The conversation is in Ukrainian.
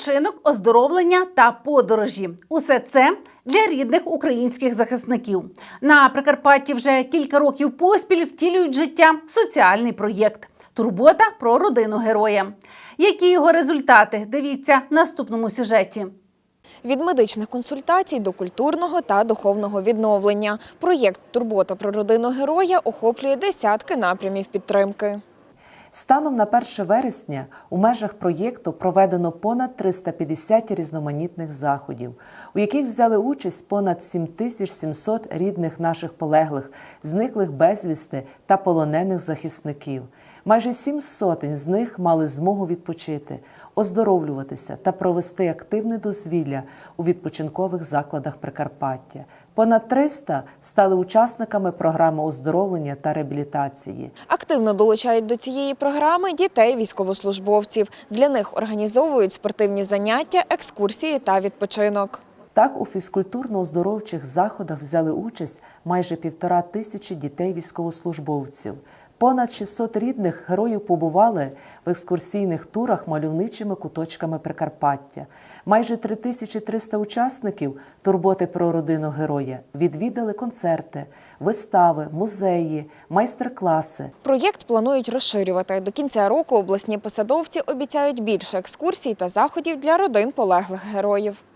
Відпочинок, оздоровлення та подорожі усе це для рідних українських захисників. На Прикарпатті вже кілька років поспіль втілюють життя соціальний проєкт Турбота про родину героя. Які його результати? Дивіться в наступному сюжеті. Від медичних консультацій до культурного та духовного відновлення. Проєкт Турбота про родину героя охоплює десятки напрямів підтримки. Станом на 1 вересня у межах проєкту проведено понад 350 різноманітних заходів, у яких взяли участь понад 7700 рідних наших полеглих, зниклих безвісти та полонених захисників. Майже сім сотень з них мали змогу відпочити, оздоровлюватися та провести активне дозвілля у відпочинкових закладах Прикарпаття. Понад 300 стали учасниками програми оздоровлення та реабілітації. Активно долучають до цієї програми дітей військовослужбовців. Для них організовують спортивні заняття, екскурсії та відпочинок. Так, у фізкультурно-оздоровчих заходах взяли участь майже півтора тисячі дітей військовослужбовців. Понад 600 рідних героїв побували в екскурсійних турах мальовничими куточками Прикарпаття. Майже 3300 учасників турботи про родину героя відвідали концерти, вистави, музеї, майстер-класи. Проєкт планують розширювати. До кінця року обласні посадовці обіцяють більше екскурсій та заходів для родин полеглих героїв.